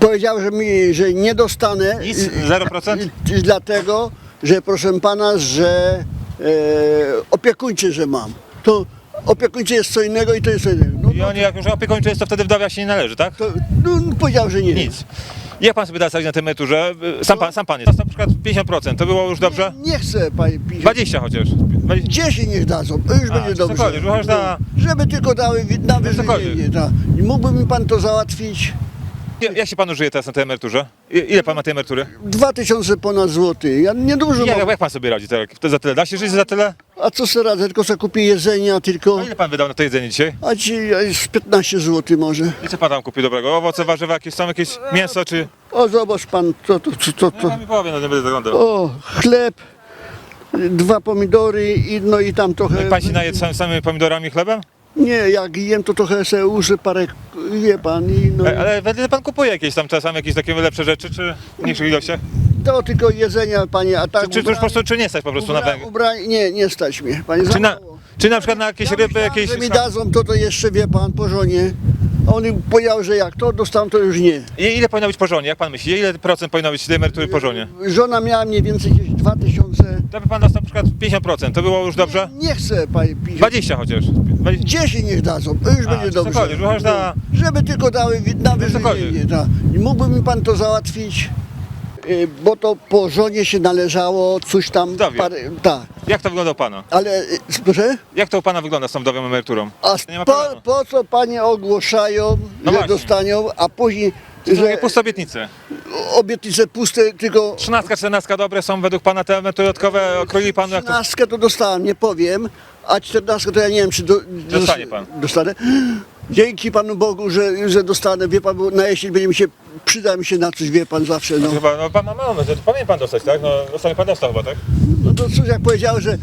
Powiedział, że mi, że nie dostanę. Nic? y, 0%? y, y, Dlatego, że proszę pana, że e, opiekuńcze, że mam. To opiekuńcze jest co innego i to jest co innego. No, I oni jak już opiekuńczy jest, to wtedy wdowia się nie należy, tak? to, no, powiedział, że nie. Nic. Jak pan sobie da stać na tej emeryturze? Sam pan, sam pan jest. Na przykład 50%, to było już dobrze? Nie, chcę, panie pisze. 20 chociaż. 20. 10 niech dadzą, już A, będzie dobrze. cokolwiek, chociaż na- Żeby tylko dały wi- na wyżywienie. cokolwiek. Tak. I Mógłby mi pan to załatwić? Jak jak się panu żyje teraz na tej emeryturze? I- Ile pan ma tej emerytury? 2000 ponad złoty. Ja niedużo Jak, mam. jak pan sobie radzi? Tak? To za tyle? Da się żyć za tyle? A co sobie radzę? Tylko sobie kupię jedzenia, tylko... A ile pan wydał na to jedzenie dzisiaj? A ci a z 15 zł może. I co pan tam kupił dobrego? Owoce, warzywa, jakieś są jakieś mięso czy... O, zobacz pan, to, to, to, to, No, to. pan mi powie, no nie będę zaglądał. O, chleb, dwa pomidory i no i tam trochę... No i pan się naje sam, samymi pomidorami i chlebem? Nie, jak jem, to trochę se uży parę, wie pan, i no... E, Ale wtedy pan kupuje jakieś tam czasami jakieś takie lepsze rzeczy, czy w mniejszych ilościach? To tylko jedzenia, panie, a tak... Czy, czy to już po prostu czy nie stać po prostu na ubra- węgiel? ubra- Nie, nie stać mnie, panie. za Czy na, mało. czy na przykład na jakieś Ja ryby, myślałem, jakieś... że mi dadzą, to to jeszcze, wie pan, po żonie. A on powiedział, że jak to dostałem, to już nie. I ile powinno być po żonie, jak pan myśli? Ile procent powinno być tej emerytury po żonie? Żona miała mniej więcej gdzieś 2000... To by pan dostał na przykład 50%, to było już dobrze? Nie chcę, panie pisze. 20 chociaż. 20. 10 niech dadzą, to już A, będzie dobrze. cokolwiek, chociaż na- Żeby tylko dały wi- na wyżywienie. cokolwiek. Tak. I mógłby mi pan to załatwić, y, bo to po żonie się należało coś tam... Wdowie. tak, Jak to wygląda u pana? ale... y, Proszę? Jak to u pana wygląda z tą wdowią emeryturą? A Nie ma po, problemu. po co panie ogłaszają, No że właśnie. dostaną, a później... Że puste obietnice. obietnice puste, tylko 13, 14 dobre są według pana te emerytury dodatkowe, okroili panu jak to... 13 to dostałem, nie powiem, a 14 to ja nie wiem, czy do, Dostanie pan. Dostanę. Dzięki Panu Bogu, że, że dostanę, wie Pan, bo na jesień będzie mi się, przyda mi się na coś, wie Pan, zawsze, no. Chyba, no pan ma mało, to powinien pan dostać, tak? No, dostanie pan dostał chyba, tak? To cóż, jak powiedział, że